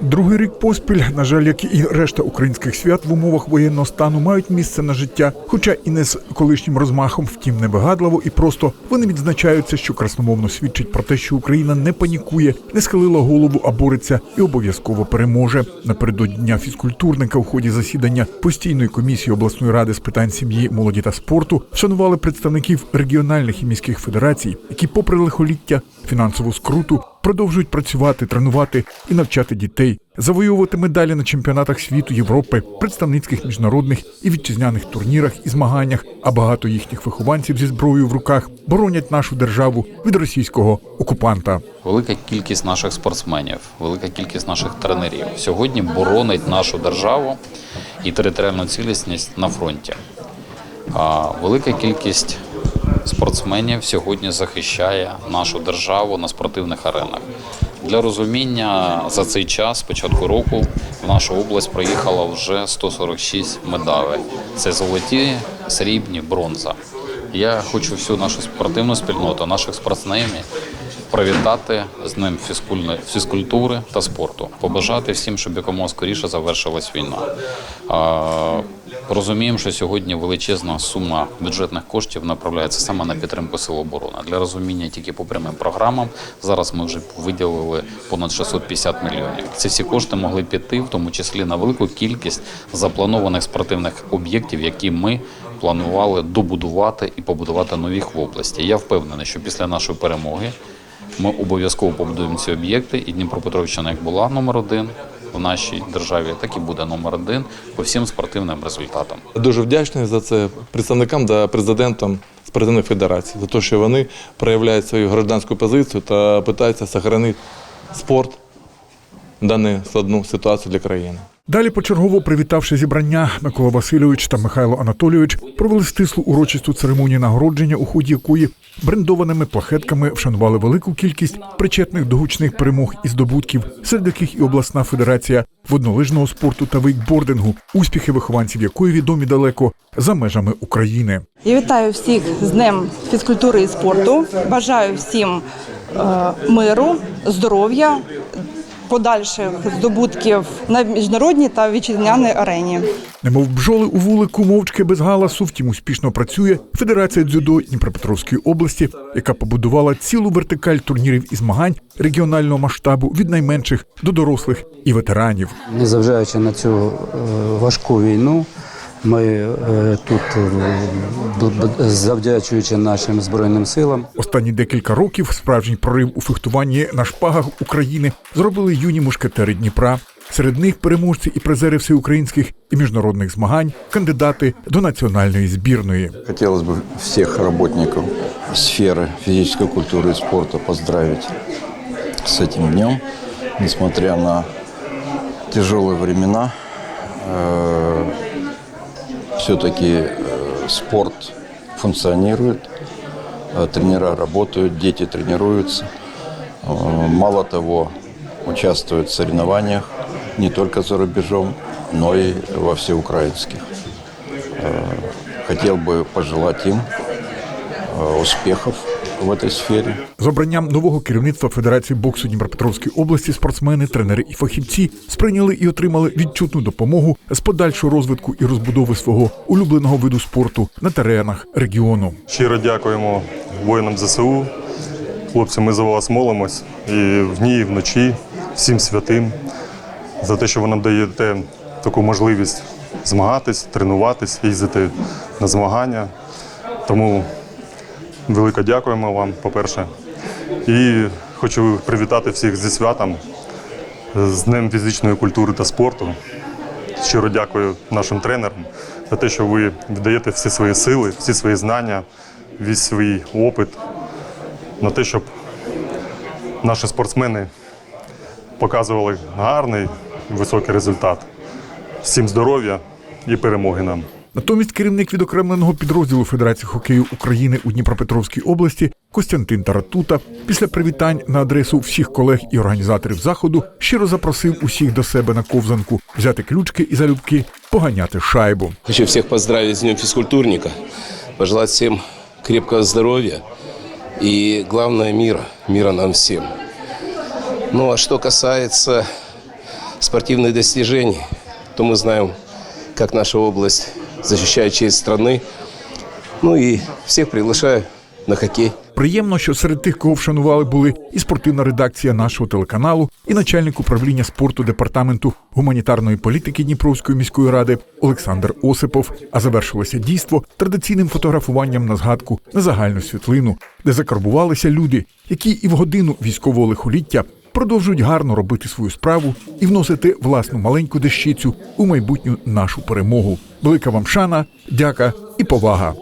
Другий рік поспіль, на жаль, як і решта українських свят в умовах воєнного стану мають місце на життя, хоча і не з колишнім розмахом, втім невигадливо і просто вони відзначаються, що красномовно свідчить про те, що Україна не панікує, не схилила голову, а бореться і обов'язково переможе. Напередодні дня фізкультурника у ході засідання постійної комісії обласної ради з питань сім'ї, молоді та спорту вшанували представників регіональних і міських федерацій, які, попри лихоліття, фінансову скруту, продовжують працювати, тренувати і навчати дітей, завоювати медалі на чемпіонатах світу, Європи, представницьких міжнародних і вітчизняних турнірах і змаганнях. А багато їхніх вихованців зі зброєю в руках боронять нашу державу від російського окупанта. Велика кількість наших спортсменів, велика кількість наших тренерів сьогодні боронить нашу державу і територіальну цілісність на фронті. А велика кількість спортсменів сьогодні захищає нашу державу на спортивних аренах. Для розуміння за цей час, з початку року, в нашу область проїхало вже 146 медалей. Це золоті, срібні, бронза. Я хочу всю нашу спортивну спільноту, наших спортсменів привітати з фізкульної- фізкультури та спорту. Побажати всім, щоб якомога скоріше завершилась війна. Розуміємо, що сьогодні величезна сума бюджетних коштів направляється саме на підтримку сил оборони. Для розуміння тільки по прямим програмам зараз ми вже виділили понад 650 мільйонів. Ці всі кошти могли піти, в тому числі на велику кількість запланованих спортивних об'єктів, які ми планували добудувати і побудувати нових в області. Я впевнений, що після нашої перемоги ми обов'язково побудуємо ці об'єкти, і Дніпропетровщина як була номер один в нашій державі, так і буде номер один по всім спортивним результатам. Дуже вдячний за це представникам та президентам спортивних федерацій, за те, що вони проявляють свою гражданську позицію та намагаються зберегти спорт в дану складну ситуацію для країни. Далі, почергово привітавши зібрання, Микола Васильович та Михайло Анатолійович провели стислу урочисту церемонію нагородження, у ході якої брендованими плахетками вшанували велику кількість причетних до гучних перемог і здобутків, серед яких і обласна федерація воднолижного спорту та вейкбордингу, успіхи вихованців якої відомі далеко за межами України. Я вітаю всіх з Днем фізкультури і спорту. Бажаю всім е, миру, здоров'я, подальших здобутків на міжнародній та вітчизняній арені. Немов бджоли у вулику, мовчки без галасу, втім успішно працює Федерація дзюдо Дніпропетровської області, яка побудувала цілу вертикаль турнірів і змагань регіонального масштабу від найменших до дорослих і ветеранів. Незважаючи на цю е, важку війну, ми е, тут, е, б- б- завдячуючи нашим збройним силам, Останні декілька років справжній прорив у фехтуванні на шпагах України зробили юні мушкетери Дніпра. Серед них переможці і призери всеукраїнських і міжнародних змагань, кандидати до національної збірної. Хотелось бы всех работников сферы физической культуры и спорта поздравить с этим днем. Несмотря на тяжелые времена, все-таки спорт функционирует, э, тренера работают, дети тренируются. Э, Мало того, участвуют в соревнованиях не только за рубежом, но и во всеукраинских. Хотел бы пожелать им э, успехов в этой сфере. З обранням нового керівництва Федерації боксу Дніпропетровської області спортсмени, тренери і фахівці сприйняли і отримали відчутну допомогу з подальшого розвитку і розбудови свого улюбленого виду спорту на теренах регіону. Щиро дякуємо воїнам ЗСУ. Хлопці, ми за вас молимось і в дні, і вночі, всім святим, за те, що ви нам даєте таку можливість змагатись, тренуватись, їздити на змагання. Тому велике дякуємо вам, по-перше. І хочу привітати всіх зі святом, з Днем фізичної культури та спорту. Щиро дякую нашим тренерам за те, що ви віддаєте всі свої сили, всі свої знання, весь свій опит на те, щоб наші спортсмени показували гарний високий результат. Всім здоров'я і перемоги нам. Натомість керівник відокремленого підрозділу Федерації хокею України у Дніпропетровській області Костянтин Таратута після привітань на адресу всіх колег і організаторів заходу щиро запросив усіх до себе на ковзанку взяти ключки і залюбки, поганяти шайбу. Хочу всех поздравить с Днем физкультурника, пожелать всем крепкого здоровья и, главное, мира. Мира нам всем. Ну, а что касается спортивных достижений, то мы знаем, как наша область защищает честь страны. Ну и всех приглашаю на хоккей. Приємно, що серед тих, кого вшанували, були і спортивна редакція нашого телеканалу, і начальник управління спорту департаменту гуманітарної політики Дніпровської міської ради Олександр Осипов. А завершилося дійство традиційним фотографуванням на згадку на загальну світлину, де закарбувалися люди, які і в годину військового лихоліття продовжують гарно робити свою справу і вносити власну маленьку дещицю у майбутню нашу перемогу. Велика вам шана, дяка і повага.